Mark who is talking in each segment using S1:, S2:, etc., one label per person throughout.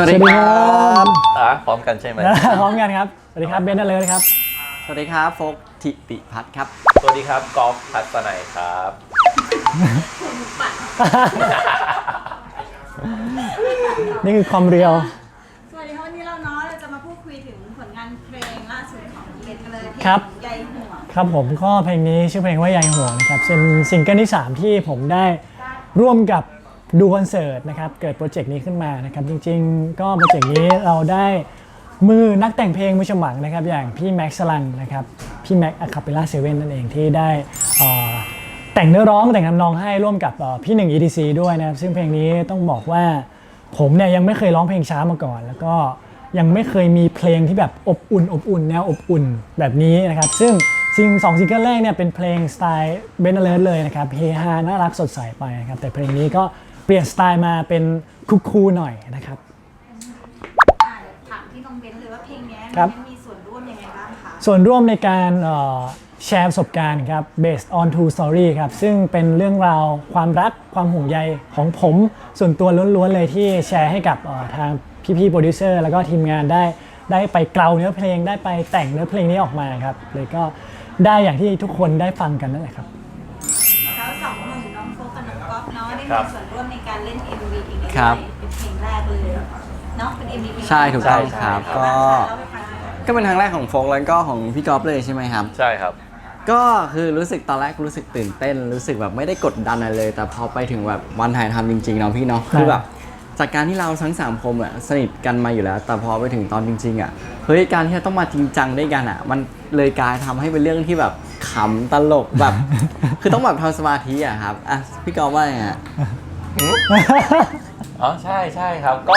S1: สวัสดีครับ
S2: อะพร้อมกันใช่ไหม
S3: พร้อมกันครับ สวัสดีครับเบนซ์เลยครับ
S1: สวัสดีครับโฟกธิติพัฒน์ครับ
S2: สวัสดีครับกอล์ฟพัฒนัยครับ
S3: นี่คือความเรียว
S4: สวัสดีค่ะวันนี้เราเนาะเราจะมาพูดคุยถึงผลงานเพลงล่าสุดของเบนกันเลยเพลง
S3: ครับ
S4: ใยหัว
S3: ครับผมก็เพลงนี้ชื่อเพลงว่ายายห่วงนะครับเป็นซิงเกิลที่ 3 ที่ผมได้ร่วมกับ ดูคอนเสิร์ตนะครับเกิดโปรเจกต์นี้ขึ้นมานะครับจริงๆ ก็โปรเจกต์นี้เราได้มือนักแต่งเพลงมือฉมังนะครับอย่างพี่แม็กซ์ลันนะครับพี่แม็กอะคาเปล่าเซเว่นนั่นเองที่ได้แต่งเนื้อร้องแต่งทำนองให้ร่วมกับพี่หนึ่ง EDC ด้วยนะครับซึ่งเพลงนี้ต้องบอกว่าผมเนี่ยยังไม่เคยร้องเพลงช้ามาก่อน แล้วก็ยังไม่เคยมีเพลงที่แบบอบอุ่นอบอุ่นแนวอบอุ่นแบบนี้นะครับซึ่งซิงสองซิงเกิลแรกเนี่ยเป็นเพลงสไตล์เบนเลิร์เลยนะครับเฮฮาน่ารักสดใสไปนะครับแต่เพลงนี้ก็เปลี่ยนสไตล์มาเป็นคูลๆหน่อยนะครับ
S4: อ่าเดี๋ยวถามที่น้องเบนเลยว่าเพลงเนี้ย
S3: ครับ
S4: มันมีส่วนร่วมยังไงบ้างคะ
S3: ส่วนร่วมในการเอ่อแชร์ประสบการณ์ครับ based on true story ครับ ซึ่งเป็นเรื่องราวความรักความห่วงใยของผม ส่วนตัวล้วนๆเลยที่แชร์ให้กับเอ่อทางพี่ๆโปรดิวเซอร์แล้วก็ทีมงานได้ ได้ไปเกลาเนื้อเพลงได้ไปแต่งเนื้อเพลงนี้ออกมาครับ เลยก็ได้อย่างที่ทุกคนได้ฟังกันนั่นแหละครับ
S4: แล้วสองหนุ่มน้องโฟกกับน้องก๊อฟเนาะได้
S2: ครั
S4: มี
S2: บ
S4: ส่วนร่วมใน การเล่น MV เพลงนี้
S1: ครับ
S4: ด้วยเป็นเพลงแรกเลยเนาะเป็น MV เพลงแร
S1: ใช่ถูกต้อง
S2: ใช่
S1: ครับ
S2: ใช่
S1: ก็
S4: เล่าให้ฟังหน่อย
S1: ก็เป็นครั้งแรกของโฟกแล้วก็ของพี่กอฟเลยใช่ไหมครับ
S2: ใช่ครับ
S1: ก็คือรู้สึกตอนแรกรู้สึกตื่นเต้น รู้สึกแบบไม่ได้กดดันอะไรเลย แต่พอไปถึงแบบวันถ่ายทำจริงๆเนาะพี่เนาะคือแบบจากการที่เราทั้งสามคนอะสนิทกันมาอยู่แล้ว แต่พอไปถึงตอนจริงๆอะเฮ้ยการที่เราต้องมาจริงจังด้วยกันอะมันเลยกลายทำให้เป็นเรื่องที่แบบขำตลกแบบ คือต้องแบบทำสมาธิอะครับอะพี่กอฟว่าไงอะ
S2: อ๋อใช่ใช่ครับก็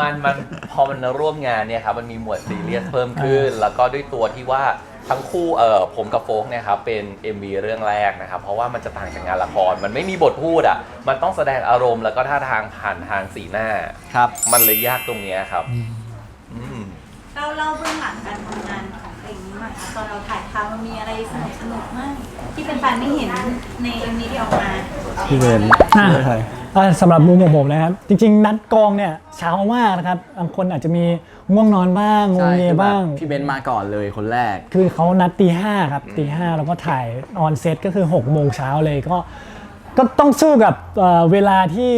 S2: มันมันพอมันร่วมงานเนี่ยครับมันมีหมวดซีเรียสเพิ่มขึ้น แล้วก็ด้วยตัวที่ว่าทั้งคู่เออผมกับโฟกเนี่ยครับเป็น MV เรื่องแรกนะครับ เพราะว่ามันจะต่างจากงานละคร มันไม่มีบทพูดอะมันต้องแสดงอารมณ์แล้วก็ท่าทางผ่านทางสีหน้า
S1: ครับ
S2: มันเลยยากตรงเนี้ยครับ อืม
S4: เราเล่าเบื้องหลังการทำง หน่อยค่ะตอนเราถ่ายทำมันมีอะไรสนุกสนุกๆมาก ที่เป็นแฟนๆไม่เห็นใน MV ที่ออกมา
S1: พี่เบิร์น
S3: อะอะสำหรับมุมของผมนะครับ จริงๆ นัดกองเนี่ยเช้ามากนะครับบางคนอาจจะมีง่วงนอนบ้างงวง
S1: ใช่
S3: เงีย
S1: คือแบบ
S3: บ้าง
S1: พี่เบนซ์มาก่อนเลยคนแรก
S3: คือเขานัดตีห้าครับตีห้าแล้วก็ถ่ายออนเซตก็คือ6กโมงเช้าเลยก็ก็ต้องสู้กับเอ่อเวลาที่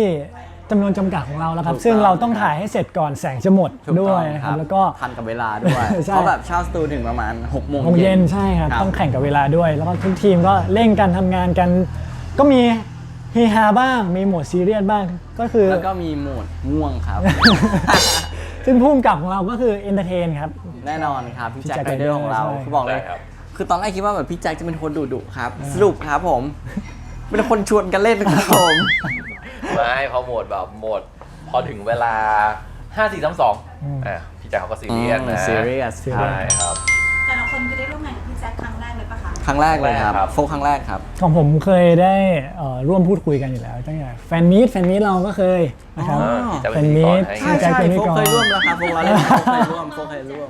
S3: จำนวนจำกัดของเราแล้วครับ
S1: ถูกต้อง
S3: ซึ่งเราต้องถ่ายให้เสร็จก่อนแสงจะหมด
S1: ถูก
S3: ด้
S1: ต้
S3: ว
S1: อง
S3: ยนะค
S1: ค
S3: รั
S1: รั
S3: บบแล้วก็
S1: ทันกับเวลาด้วย
S3: ใช่
S1: เพราะแบบเช่าสตูถึงประมาณ6โมง
S3: โมงเย็นใช่ครับ ต้องแข่งกับเวลาด้วย แล้วก็ทุกทีมก็เร่งกันทำงานกัน ก็มีเฮฮาบ้าง มีโหมดซีเรียสบ้าง ก็คือ
S1: แล้วก็มีโหมดง่วงครับ
S3: ซึ่งพุ่มกับของเราก็คือเอนเตอร์เทนครับ
S1: แน่นอนครับพี่
S3: พี่
S1: แจ็ค
S3: แจ็ค
S1: ไรเดอร์ของเรา
S3: ใช่
S1: เขาบอกเลย
S2: ใช่ครับ
S1: คือตอนแรกคิดว่าแบบพี่แจ็คจะเป็นคนดุดุๆครับ สรุปครับผม เป็นคนชวนกันเล่นครับผม
S2: ไม่พอโหมดแบบโหมด พอถึงเวลา 5 4 3 2อะพี่แจ๊คเขาก็ซีเรียสนะ
S1: ซีเรียส
S2: ใช่ครับ
S4: แต่ละคนคือได้ร่วมงานกับพี่แจ็คครั้งแรกเลยปะคะ
S1: ครั้งแรกเลยครับ
S2: ครั้งแรกครับ
S1: โฟกครั้งแรกครับ
S3: ของผมเคยได้เอ่อร่วมพูดคุยกันอยู่แล้วตั้งแต่แฟนมีตแฟนมีตเราก็เคยนะครับ
S1: อ๋อ
S2: พี่แจ๊ค
S3: แฟ
S2: เป็น
S3: น
S2: พิธี
S3: มี
S2: กร
S3: ต
S2: ให้
S1: ใช่
S3: แจ็ค
S1: ใช่
S3: เป็นพิ
S1: โฟ
S3: ธี
S1: ก
S3: ก
S1: เคยร่ว
S3: ร
S1: มแล้วครับโฟกเราเล่นโฟกเคยร่วมโฟกเคยร่วม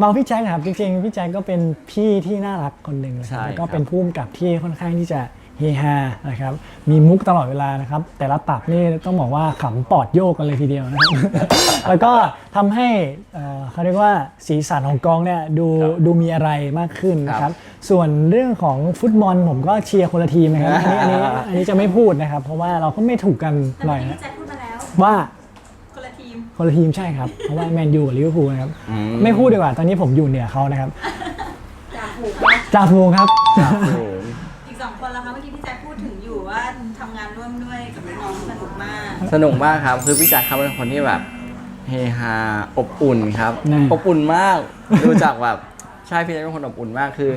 S3: บางพี่แจ็คครับจริงๆพี่แจ็คก็เป็นพี่ที่น่ารักคนหนึ่งนะค
S1: ใช่
S3: รับแล้วก็
S1: ครับ
S3: เป็นผู้กำกับที่ค่อนข้างที่จะ เฮฮานะครับ มีมุกตลอดเวลานะครับ แต่ละตับนี่ต้องบอกว่าขำปอดโยกกันเลยทีเดียวนะครับ แล้วก็ทำให้เอ่อเขาเรียกว่าสีสันของกองเนี่ยดูดูมีอะไรมากขึ้นนะครับ ส่วนเรื่องของฟุตบอลผมก็เชียร์คนละทีมนะครับอันนี้อันนี้อันนี้จะไม่พูดนะครับ เพราะว่าเราก็ไม่ถูกกัน
S4: แต่
S3: ห
S4: เมื่
S3: น่
S4: อ
S3: อย
S4: กี้
S3: นะ
S4: พี่แจ็คพูดมาแล้ว
S3: ว่า
S4: คนละทีม
S3: คนละทีมใช่ครับ เพราะว่าแมนยูกับลิเวอร์พูลนะครับ
S1: อืม
S3: ไม่พูดดีกว่า ตอนนี้ผมอยู่เหนือเขานะครับ
S4: จากหูนะ
S3: จ่าฟูงครับ
S1: ครับผ สนุกมากครับ คือพี่แจ็คเขาเป็นคนที่แบบเฮฮาอบอุ่นครับ
S3: แน่
S1: อบอุ่นมากดูจากแบบใช่พี่แจ็คเป็นคนอบอุ่นมากคือ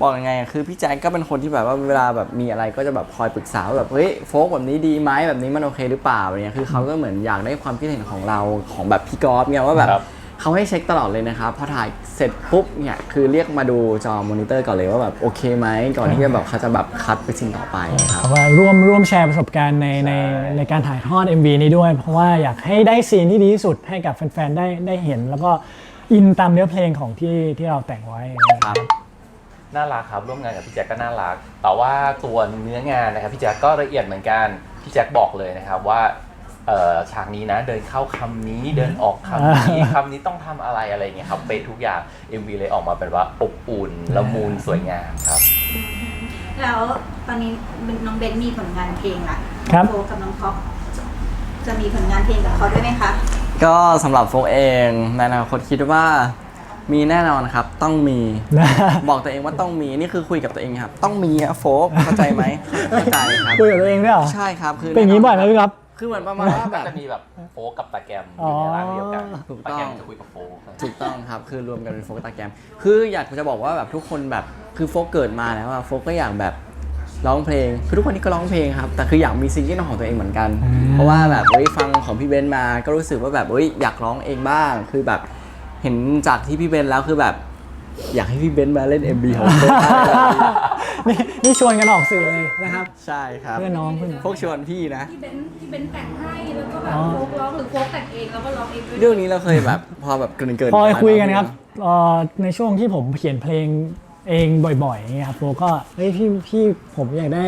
S1: บอกยังไงอะคือพี่แจ็คก็เป็นคนที่แบบว่าเวลาแบบมีอะไรก็จะแบบคอยปรึกษาว่าแบบเฮ้ยโฟกแบบนี้ดีไหมแบบนี้มันโอเคหรือเปล่าอะไรเงี้ยคือเขาก็เหมือนอยากได้ความคิดเห็นของเราของแบบพี่กอล์ฟเนี่ยว่าแบบ
S2: ครับ
S1: เขาให้เช็คตลอดเลยนะครับพอถ่ายเสร็จปุ๊บเนี่ยคือเรียกมาดูจอมอนิเตอร์ก่อนเลยว่าแบบโอเคไหมก่อนที่จะแบบเขาจะแบบคัดไปสิ่งต่อไปครับ
S3: เพราะว่าร่วมร่วมแชร์ประสบการณ์ในในในการถ่ายทอด MV นี้ด้วย เพราะว่าอยากให้ได้ซีนที่ดีที่สุดให้กับแฟนๆได้ได้เห็น แล้วก็อินตามเนื้อเพลงของที่ที่เราแต่งไว้
S1: ครับ
S2: น่ารักครับร่วมงานกับพี่แจ็คก็น่ารัก แต่ว่าตัวเนื้องานนะครับพี่แจ็คก็ละเอียดเหมือนกันพี่แจ็คบอกเลยนะครับว่า เอ่อฉากนี้นะเดินเข้าคำนี้เดินออกคำนี้คำนี้ต้องทำอะไรอะไรเงี้ยครับเป๊ะทุกอย่าง MV เลยออกมาเป็นว่าอบอุ่นละมุนสวยงามครับ
S4: แล้วตอนนี้น้องเบนมีผลงานเพลงละ
S3: ครับ
S4: โฟกับน้องท็อปจะจะมีผลงานเพลงกับเขาด้วยไหมคะ
S1: ก็สำหรับโฟกเองในอนาคตคิดว่ามีแน่นอนครับ ต้องมี
S3: นะ
S1: บอกตัวเองว่าต้องมีนี่คือคุยกับตัวเองครับ ต้องมีอะโฟกเข้าใจไหมเข้าใจครับ
S3: คุยกับตัวเองด้วยเหรอ
S1: ใช่ครับคือ
S3: เป็นอย่างนี้บ่อยไหมพี่ครับ
S1: คือเหมือนประมาณว่าแบบ
S2: จะมีแบบโฟกกับตาแกรมอยู่ในร้านเดียวกัน
S1: ถูก
S2: ตา
S1: ต้อง
S2: แกรมจะคุยกับโฟก
S1: ถูกต้องครับคือรวมกันเป็นโฟกตาแกรมคืออยากจะบอกว่าแบบทุกคนแบบคือโฟกเกิดมาแล้วอะโฟกก็อยากแบบร้องเพลงคือทุกคนนี้ก็ร้องเพลงครับ แต่คืออยากมีซิงเกิลของตัวเองเหมือนกัน
S3: อืม
S1: เพราะว่าแบบเฮ้ยฟังของพี่เบนซ์มา ก็รู้สึกว่าแบบเฮ้ยอยากร้องเองบ้าง คือแบบเห็นจากที่พี่เบนซ์แล้วคือแบบ อยากให้พี่เบนซ์มาเล่น MB ของโฟกอะไรแบบนี้
S3: นี่นี่ชวนกันออกสื่อเลยนะครับ
S1: ใช่ครับ
S3: เพื่อนน้องเพื่อน
S1: โฟกชวนพี่นะ
S5: ที่เบนที่เบนแต่งให้แล้วก็แบบ
S3: อ๋อ
S5: โฟกร้องหรือโฟกแต่งเองแล้วก็ร้องเองด้วย
S1: เรื่องนี้เราเคยแบบ พอแบบเกินเกิน
S3: พอคุยกันครับเอ่อในช่วงที่ผมเขียนเพลงเองบ่อยๆอย่างเงี้ยครับโฟก็เฮ้ยพี่พี่ผมอยากได้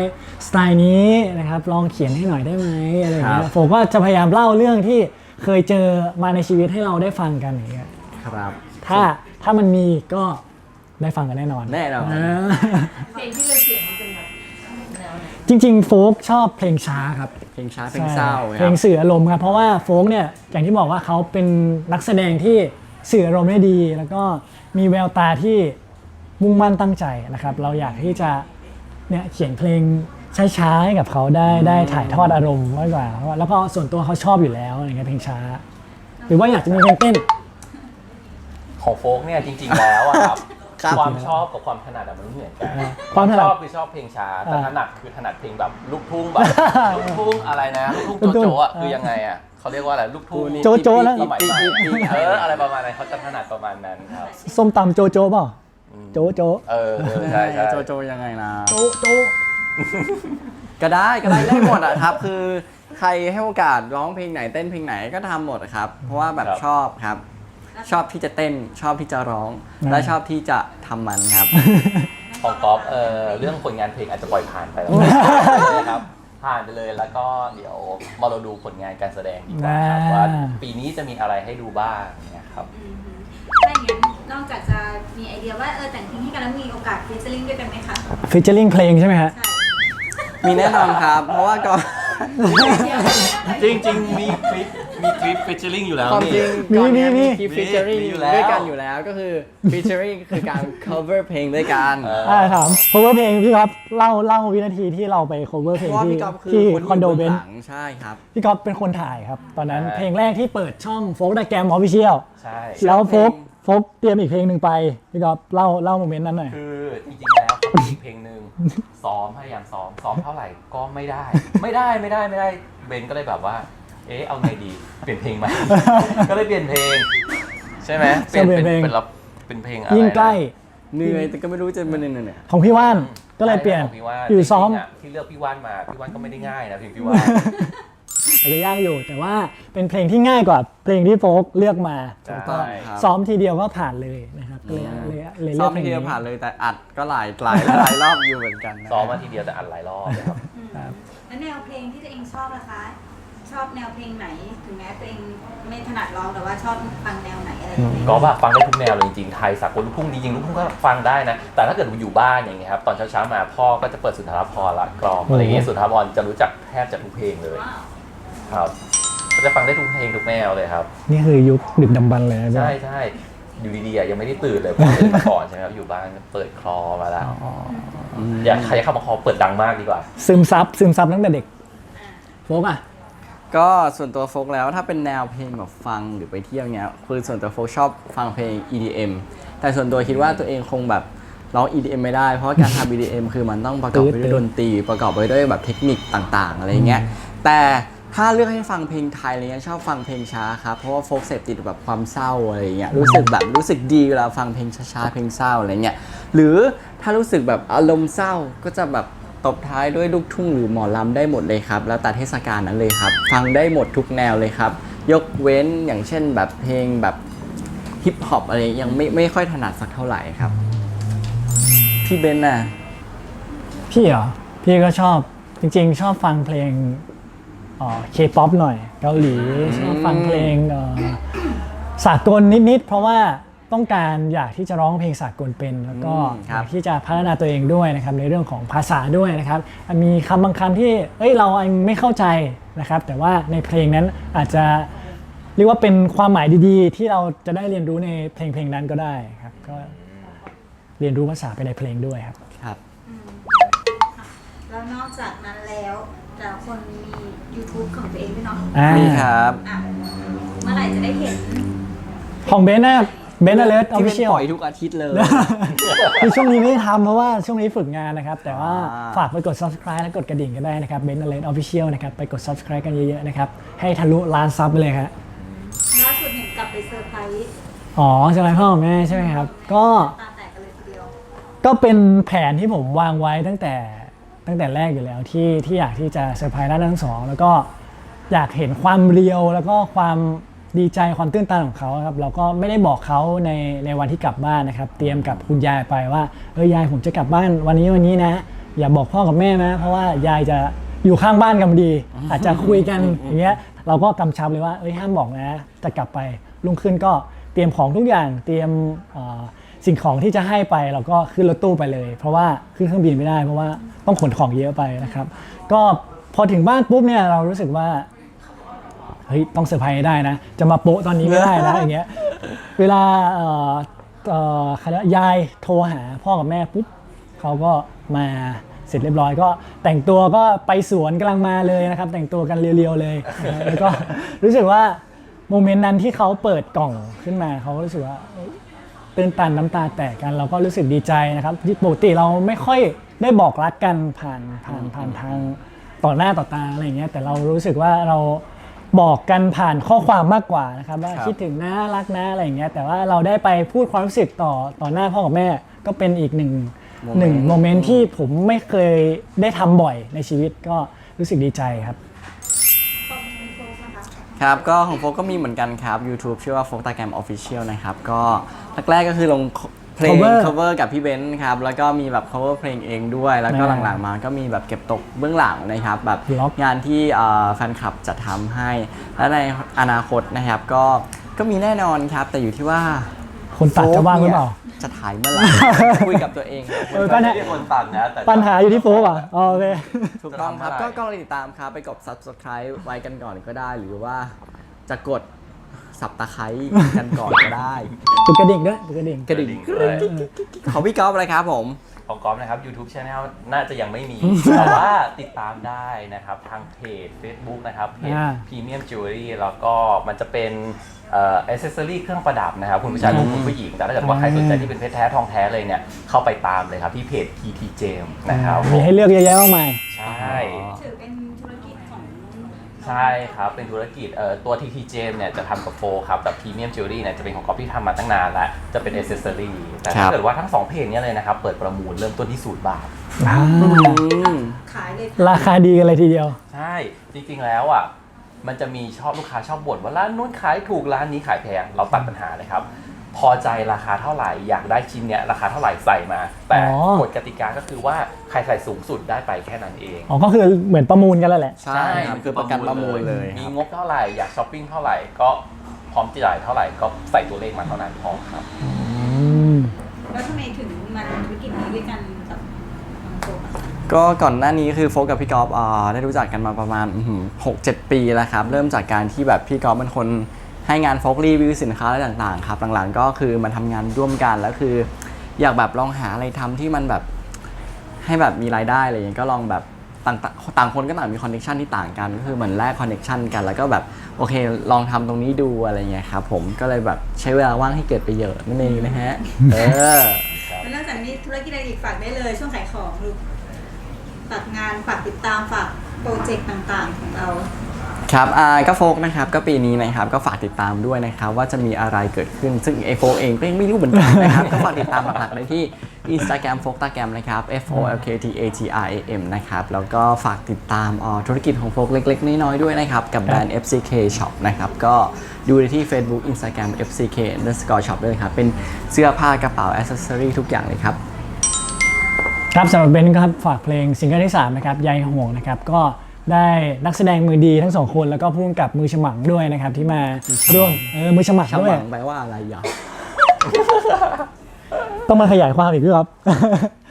S3: สไตล์นี้นะครับลองเขียนให้หน่อยได้ไหมอะไรอย่างเงี้ยโฟก็จะพยายามเล่าเรื่องที่เคยเจอมาในชีวิตให้เราได้ฟังกันอย่างเงี้ย
S1: ครับ
S3: ถ้า ถ้ามันมีก็ได้ฟังกันแน่นอน
S1: แน่นอน
S3: อ่า
S5: เพลงที่เราเขียนมันเป็นแบบแนวไหน
S3: จริงๆ โฟกชอบเพลงช้าครับ
S1: เพลงช้าเพลงเศร้า
S3: ใช่
S1: ค
S3: เพล
S1: รับ
S3: งสื่ออารมณ์ครับเพราะว่าโฟกเนี่ยอย่างที่บอกว่าเขาเป็นนักแสดงที่สื่ออารมณ์ได้ดี แล้วก็มีแววตาที่มุ่งมั่นตั้งใจนะครับ เราอยากที่จะเนี่ยเขียนเพลงช้าๆให้กับเขาได้ได้ถ่ายทอดอารมณ์มากกว่าเพราะว่าแล้วก็ส่วนตัวเขาชอบอยู่แล้วอะไรเงี้ยเพลงช้า หรือว่าอยากจะมีเพลงเต้น
S2: ของโฟกเนี่ยจริง ๆ แล้วอะครับ
S1: ครับ
S2: ความชอบกับความถนัดอะมันไม่เหมือนกัน
S3: ความถนัด
S2: ชอบคือชอบเพลงช้าแต่
S3: อ่า
S2: ถนัดคือถนัดเพลงแบบลูกทุ่งแบบลูกทุ่งอะไรนะลูกทุ่ง
S3: ลูกทุ่ง
S2: โจโจะอะ
S3: อ่า
S2: คือยังไงอะเขาเรียกว่าอะไรลูกทุ่ง
S3: โจโจ้นะ
S2: สมัยใหม่เอออะไรประมาณนั้นเขาจะถนัดประมาณนั้นครับ
S3: ส้มตำโจโจเปล่าโจโจ
S2: เออเออใช่ใช่
S1: โจโจยังไงนะ
S3: โจโจ
S1: ก็ได้ก็ได้ได้หมดอะครับ คือใครให้โอกาสร้องเพลงไหนเต้นเพลงไหนก็ทำหมดอะครับ เพราะว่าแบบชอบครับ ชอบที่จะเต้น ชอบที่จะร้อง และชอบที่จะทำมันครับ
S2: ของก๊อฟเออเรื่องผลงานเพลงอาจจะปล่อยผ่านไปแล้วนะครับ ผ่านไปเลยแล้วก็เดี๋ยวมาเราดูผลงานการแสดงดีกว่าครับ
S3: อ่า
S2: ว่า ปีนี้จะมีอะไรให้ดูบ้างเนี่ยครับ
S4: อืมถ้าอย่างนั้นนอกจากจะมีไอเดียว่าเออแต่งเพลงให้กันแล้วมีโอกาสฟีเจอริ่งด้วยกันไหมคะ
S3: ฟิชเชอร์ลิงเพลงใช่ไหมฮะ
S4: ใช่
S1: มีแน่นอนครับ เพราะว่าก่อน
S2: จริงจริงๆมีคลิปมีคลิปฟิชเชอร์ลิงอยู่แล้ว
S1: ความจริ
S2: นี่
S1: งก่อนเนี้
S3: มี
S1: มี
S3: มี
S1: คลิปฟีเจอริ่ง
S2: มีอยู่แล้ว
S1: ด้วยกันอยู่แล้วก็คือฟีเจอริ่งคือการ cover เพลงด้วยกัน
S2: เออ
S3: อ่าถาม cover เพลงพี่ครับเล่าเล่าวินาทีที่เราไป cover เพ
S1: เพ
S3: ลง
S1: ราะว่า
S3: ที่
S1: พี่ก๊อฟคือ
S3: ที่
S1: คน
S3: คอนโด
S1: ที่
S3: เบ
S1: ยู่
S3: น
S1: บื้องหลังใช่ครับ
S3: พี่ก๊อฟเป็นคนถ่ายครับ ตอนนั้น
S2: ใช่
S3: เพลงแรกที่เปิดช่องโฟกดาแกรมออฟฟิเชียล
S2: ใช่
S3: แล้วโฟก
S1: เพลง
S3: โฟกเตรียมอีกเพลงหนึ่งไป พี่ก๊อฟเล่าเล่าโมเมนต์นั้นหน่อย
S2: คือจริงๆแล้วเขามีเพลงหนึ่ง ซ้อมพยายามซ้อมซ้อมเท่าไหร่ก็ไม่ได้ ไม่ได้ไม่ได้ไม่ได้เบนก็เลยแบบว่า เอ๊ะเอาไงดีเปลี่ยนเพลงไหม ก็เลยเปลี่ยนเพลง ใช่ไหม
S3: เปลี่ยนเพลง
S2: เป็นรับเป็นเพลงอะไร
S3: ยิ่งใกล้
S1: เหนื่อยแต่ก็ไม่รู้จะมันเหนื่อย
S3: ของพี่ว่านก็เลยเปลี่ยน
S2: ของพี่ว่าน
S3: อยู่ซ้อม
S2: จริงๆะที่เลือกพี่ว่านมาพี่ว่านก็ไม่ได้ง่ายนะเพลงพี่ว่าน
S3: แต่ก็ยากอยู่ แต่ว่าเป็นเพลงที่ง่ายกว่าเพลงที่โฟกเลือกมา
S1: ถูกต้องครับ
S3: ซ้อมทีเดียวก็ผ่านเลยนะครับก็เลยเลยเลย
S1: ซ้
S3: เลื
S1: อ
S3: อ
S1: ม
S3: กเพลง
S1: ที
S3: นี้
S1: เดียวผ่านเลยแต่อัดก็หลายหลายหลายรอบอยู่เหมือนกันนะ
S2: ซ้อมมาทีเดียวแต่อัดหลายรอบเลยครับ
S4: แล้วแนวเพลงที่ตัวเองชอบล่ะคะ ชอบแนวเพลงไหน ถึงแม้ตัวเองไม่ถนัดร้องแต่ว่าชอบฟังแนวไหนอะไรอย่างเงี้ย
S2: ก็แบบฟังได้ทุกแนวเลยจริงๆ ไทยสากลลูกทุ่งจริงๆลูกทุ่งก็ฟังได้นะ แต่ถ้าเกิดอยู่บ้านอย่างเงี้ยครับตอนเช้าๆมาพ่อก็จะเปิดสุนทรภรณ์ละกรอมอะไรอย่างเงี้ยสุนทรภรณ์จะรู้จักแทบจะทุกเพลงเลย
S4: ว้าว
S2: ครับก็จะฟังได้ทุกเพลงทุกแนวเลยครับ
S3: นี่คือยุคดึกดำบรรพ์เลยนะพี่
S2: ใช่ใช่อยู่ดีๆอะยังไม่ได้ตื่นเลยผมตื่นมาก่อนใช่ไหมครับอยู่บ้านก็เปิดคลอมาแล้วอยากใครจะเข้ามาคลอเปิดดังมากดีกว่า
S3: ซึมซับซึมซับตั้งแต่เด็กโฟกอะ
S1: ก็ส่วนตัวโฟกแล้วถ้าเป็นแนวเพลงแบบฟังหรือไปเที่ยวเงี้ยคือส่วนตัวโฟกชอบฟังเพลง EDM แต่ส่วนตัวคิดว่าตัวเองคงแบบร้อง EDM ไม่ได้ เพราะว่าการทำ EDM คือมันต้องประกอบไปด้วยดนตรีประกอบไปด้วยแบบเทคนิคต่างๆอะไรเงี้ยแต่ ถ้าเลือกให้ฟังเพลงไทยอะไรเงี้ยชอบฟังเพลงช้าครับ เพราะว่าโฟกเสพติดแบบความเศร้าอะไรเงี้ยรู้สึกแบบรู้สึกดีเวลาฟังเพลงช้าๆเพลงเศร้าอะไรเงี้ยหรือถ้ารู้สึกแบบอารมณ์เศร้าก็จะแบบตบท้ายด้วยลูกทุ่งหรือหมอลำได้หมดเลยครับ แล้วแต่เทศกาลนั้นเลยครับ ฟังได้หมดทุกแนวเลยครับ ยกเว้นอย่างเช่นแบบเพลงแบบฮิปฮอปอะไรยังไม่ไม่ค่อยถนัดสักเท่าไหร่ครับ พี่เบนน่ะ
S3: พี่เหรอพี่ก็ชอบจริงๆ ชอบฟังเพลง เคป๊อปหน่อยเกาหลีชอบฟังเพลงเอ่อสากลนิดๆ เพราะว่าต้องการอยากที่จะร้องเพลงสากลเป็น แล้วก็
S1: อืม
S3: อ
S1: ครับ
S3: ยากที่จะพัฒนาตัวเองด้วยนะครับในเรื่องของภาษาด้วยนะครับ มีคำบางคำที่เอ้ยเราไม่เข้าใจนะครับ แต่ว่าในเพลงนั้นอาจจะเรียกว่าเป็นความหมายดีๆ ที่เราจะได้เรียนรู้ในเพลงเพลงนั้นก็ได้ครับก็เรียนรู้ภาษาไปในเพลงด้วยครับ
S1: ครับ
S4: แล้วนอกจากนั้นแล้ว แต่ละคนมี YouTube ของตัวเองด้วยเนาะ
S3: อ่า
S1: นี่ครับ
S4: อะเมื่อไหร่จะได้เห็น
S3: ของเบนน่ะเบนอเลสออฟ
S1: ที่
S3: ฟิ
S1: เป็น
S3: เชียล
S1: ปล่อยทุกอาทิตย์เลย
S3: คือช่วงนี้ไม่ได้ทำเพราะว่าช่วงนี้ฝึกงานนะครับ แต่ว่า
S1: อ่า
S3: ฝากไปกด subscribe และกดกระดิ่งกันได้นะครับเบนอเลสออฟฟิเชียลนะครับไปกด subscribe กันเยอะๆนะครับให้ทะลุล้านซับไปเลยครับ
S4: ล่าสุดเห็นกลับไปเซอร์ไพรส์
S3: อ๋อใช่ไหมพ่อกับแม่ใช่ไหมครับ ก็
S4: ตาแตกกันเลยทีเดียว
S3: ก็เป็นแผนที่ผมวางไว้ตั้งแต่ ตั้งแต่แรกอยู่แล้วที่ที่อยากที่จะเซอร์ไพรส์ด้านทั้งสองแล้วก็อยากเห็นความเรียวแล้วก็ความดีใจความตื้นตันของเขาครับเราก็ไม่ได้บอกเขาในในวันที่กลับบ้านนะครับ เตรียมกับคุณยายไปว่าเออยายผมจะกลับบ้านวันนี้วันนี้นะ อย่าบอกพ่อกับแม่นะเพราะว่ายายจะอยู่ข้างบ้านกันพอดี อาจจะคุยกันอย่างเงี้ยเราก็กำชับเลยว่าเอ้ยห้ามบอกนะจะกลับไปลุงขึ้นก็เตรียมของทุกอย่างเตรียมเอ่อ สิ่งของที่จะให้ไปเราก็ขึ้นรถตู้ไปเลย เพราะว่าขึ้นเครื่องบินไม่ได้ เพราะว่าต้องขนของเยอะไปนะครับ ก็พอถึงบ้านปุ๊บเนี่ยเรารู้สึกว่าเฮ้ยต้องเซอร์ไพรส์ให้ได้นะ จะมาโปะตอนนี้ไม่ได้นะอย่างเงี้ยเวลาเอ่อเอ่อครนะยายโทรหาพ่อกับแม่ปุ๊บเขาก็มาเสร็จเรียบร้อยก็แต่งตัวก็ไปสวนกำลังมาเลยนะครับ แต่งตัวกันเรียวๆเลยแล้วก็รู้สึกว่าโมเมนต์นั้นที่เขาเปิดกล่องขึ้นมาเขาก็รู้สึกว่า ตื้นตันน้ำตาแตกกันเราก็รู้สึกดีใจนะครับที่ปกติเราไม่ค่อยได้บอกรักกันผ่านผ่านผ่านทางต่อหน้าต่อตาอะไรอย่างเงี้ยแต่เรารู้สึกว่าเราบอกกันผ่านข้อความมากกว่านะครับว่า
S1: ครับ
S3: คิดถึงนะรักนะอะไรอย่างเงี้ยแต่ว่าเราได้ไปพูดความรู้สึกต่อต่อหน้าพ่อกับแม่ก็เป็นอีกหนึ่งหนึ่งโมเมนต์ที่ผมไม่เคยได้ทำบ่อยในชีวิตก็รู้สึกดีใจครับ
S4: คะค
S1: รับ ก็ของโฟกก็มีเหมือนกันครับ YouTube ชื่อว่าโฟกตาแกรมออฟฟิเชียลนะครับ ก็แรกๆก็คือลงเพลง
S3: Cover
S1: cover กับพี่เบนซ์ครับ แล้วก็มีแบบ cover เพลงเองด้วย แล้วก็
S3: อ่า
S1: หลังๆมาก็มีแบบเก็บตกเบื้องหลังนะครับ แบบ
S3: Vlog
S1: งานที่เอ่อแฟนคลับจะทำให้ และในอนาคตนะครับ ก็ก็มีแน่นอนครับ แต่อยู่ที่ว่า
S3: คนตัดจะว่างหรือเปล่า
S1: โฟกนี่ยจะถ่ายเมื่อไหร่คุยกับตัวเองครับ
S3: เออก็เนี่ย
S2: ไม่ได้คนตัดนะแต่
S3: ปัญหาอยู่ที่โฟกอะอ๋อโอเค
S1: ถูกต้องครับ
S2: จะทำ
S1: ก็
S2: อะไร
S1: ก็ติดตามครับไปกด subscribe ไว้กันก่อนก็ได้ หรือว่าจะกดสับตะไคร้กันก่อนก็ได้
S3: กดกระดิ่งด้วยกดกระดิ่ง
S1: กระดิ่ง
S2: ด้วย
S1: ของพี่ก๊อฟอะไรครับผม
S2: ของกอล์ฟนะครับ YouTube Channel น่าจะยังไม่มี แต่ว่าติดตามได้นะครับ ทางเพจ Facebook นะครับเพจ
S3: อ่า
S2: Premium Jewelry แล้วก็มันจะเป็น เอ่อ accessory เครื่องประดับนะครับคุณผู้ชายคุณผู้หญิงแต่ถ้าเกิดว่าใครสนใจที่เป็นเพชรแท้ทองแท้เลยเนี่ยเข้าไปตามเลยครับที่เพจ PT Gem นะครับ
S3: มีให้เลือกเยอะแยะมากมาย
S2: ใช่
S4: ถือเป็นธุรกิจของ
S2: ใช่ครับ เป็นธุรกิจเอ่อตัว TT Gem เนี่ยจะทำกับโฟครับแต่ Premium Jewelry เนี่ยจะเป็นของกอล์ฟที่ทำมาตั้งนานแล้ว จะเป็น accessory แต่
S1: ครั
S2: ถ้า
S1: บ
S2: เกิดว่าทั้งสองเพจเนี้เลยนะครับเปิดประมูลเริ่มต้นที่ศูนย์บาท
S1: อืม
S4: ขายเลย
S3: ราคาดีกันเลยทีเดียว
S2: ใช่ จริงๆแล้วอะ มันจะมีชอบลูกค้าชอบบ่นว่าร้านนู้นขายถูกร้านนี้ขายแพงเราตัดปัญหาเลยครับพอใจราคาเท่าไหร่อยากได้ชิ้นเนี้ยราคาเท่าไหร่ใส่มา แต่
S3: อ๋อ
S2: กฎกติกาก็คือว่าใครใส่สูงสุดได้ไปแค่นั้นเอง
S3: อ๋อก็คือเหมือนประมูลกันแล้วแหละ
S1: ใช่ครับคือประกันประมูลเลย
S2: มี
S1: ครับ
S2: งบเท่าไหร่อยากช้อปปิ้งเท่าไหร่ก็พร้อมจ่ายเท่าไหร่ก็ใส่ตัวเลขมาเท่านั้นพอครับ
S3: อืม
S4: แล้วทำไมถึงมาทำธุรกิจนี้ด้วยกันกับน้องโฟ ก็
S1: ก่อนหน้านี้คือโฟกกับพี่กอฟอ่าได้รู้จักกันมาประมาณหกเจ็ดปีแล้วครับ เริ่มจากการที่แบบพี่ก๊อฟเป็นคนให้งานโฟกรีวิวสินค้าอะไรต่างๆครับหลังๆก็คือมาทำงานร่วมกันแล้วคือ อยากแบบลองหาอะไรทำที่มันแบบให้แบบมีรายได้อะไรอย่างเงี้ยก็ลองแบบต่างต่างคนก็ต่างมีคอนเนคชันที่ต่างกันก็คือเหมือนแลกคอนเนคชันกัน แล้วก็แบบโอเคลองทำตรงนี้ดูอะไรเงี้ยครับผมก็เลยแบบใช้เวลาว่างให้เกิดประโยชน์นั่นเองนะฮะเออ
S4: แล้วนอกจากนี้ธุรกิจอะไรอีกฝากได้เลยช่วงขายของลูก ฝากงานฝากติดตามฝากโปรเจกต์ต่างๆของเรา
S1: ครับอ่าก็โฟกนะครับ ก็ปีนี้นะครับ ก็ฝากติดตามด้วยนะครับ ว่าจะมีอะไรเกิดขึ้น ซึ่งไอโฟกเองก็ยังไม่รู้เหมือนกันนะครับ ก็ฝากติดตามหลักๆได้ที่ Instagram โฟกตาแกรมนะครับ F O L K T A T R A M นะครับ แล้วก็ฝากติดตามอ่าธุรกิจของโฟกเล็กๆ น้อยๆ ด้วยนะครับ กับแบรนด์ FCK Shop นะครับ ก็ดูได้ที่ Facebook Instagram FCK underscore shop ด้วยครับ เป็นเสื้อผ้ากระเป๋า accessory ทุกอย่างเลยครับ
S3: ครับสำหรับเบนซ์ครับฝากเพลงซิงเกิลที่3นะครับใยห่วงนะครับก็ได้นักแสดงมือดีทั้งสองคนแล้วก็ผู้กำกับมือฉมังด้วยนะครับที่มาร่วมเออมือฉมัง
S1: ช่าง
S3: ด้ว
S1: ห
S3: ย
S1: วังแปลว่าอะไรอะ
S3: ต้องมาขยายความอีกครับ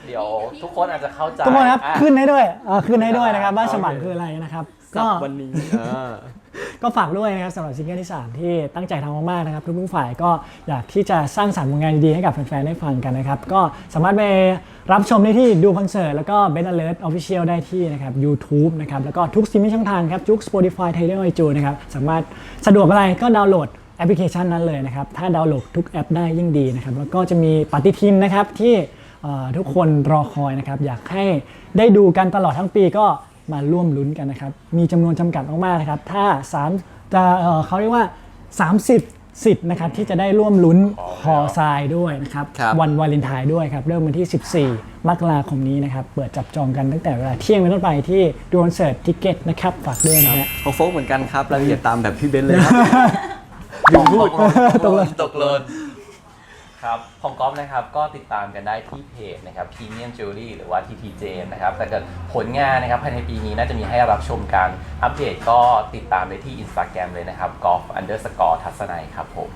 S2: เดี๋ยวทุกคนอาจจะเข้าใจ
S3: ทุกคนครับ
S2: อะ
S3: ขึ้นให้ด้วยอ่าขึ้นให้ด้วยนะครับว่า
S2: โอเค
S3: ฉมังคืออะไรนะครับ
S1: สั
S3: ก็
S1: บวันนี้เออ
S3: ก็ฝากด้วยนะครับสำหรับซิงเกิลที่ 3 ที่ตั้งใจทำมากๆนะครับทุกๆฝ่ายก็อยากที่จะสร้างสรรค์ผลงานดีๆให้กับแฟนๆได้ฟังกันนะครับ ก็สามารถไปรับชมได้ที่ดูคอนเสิร์ตแล้วก็ Ben Alert Official ได้ที่นะครับ YouTube นะครับแล้วก็ทุกสตรีมมิ่งช่องทางครับทุก Spotify Tidal i t u n e นะครับสามารถสะดวกอะไรก็ดาวน์โหลดแอปพลิเคชันนั้นเลยนะครับ ถ้าดาวน์โหลดทุกแอปได้ยิ่งดีนะครับ แล้วก็จะมีปฏิทินนะครับที่ทุกคนรอคอยนะครับ อยากให้ได้ดูกันตลอดทั้งปีก็ มาร่วมลุ้นกันนะครับ มีจำนวนจำกัดมากๆนะครับ ถ้า3จะเอ่อเขาเรียกว่า 30 สิทธิ์นะครับที่จะได้ร่วมลุ้นคอทรายด้วยนะครับ
S1: ครับ
S3: วันวาเลนไทน์ด้วยครับ เริ่มวันที่ 14 มกราคมนี้นะครับ เปิดจับจองกันตั้งแต่เวลาเที่ยงเป็นต้นไปที่ดูคอนเสิร์ตทิเก็ตนะครับ ฝากด้วยนะฮะ
S1: ของโฟกเหมือนกันครับรายละเอียดตามแบบพี่เบนซ์เลยครับ
S2: ตกลง
S3: ตกลง
S2: ตกลง ครับของก๊อฟนะครับก็ติดตามกันได้ที่เพจนะครับ Premium Jewelry หรือว่า TTJ นะครับแต่เกิดผลงานนะครับภายในปีนี้น่าจะมีให้รับชมกันอัปเดตก็ติดตามได้ที่ Instagram เลยนะครับ golf underscore ทัศนัยครับผม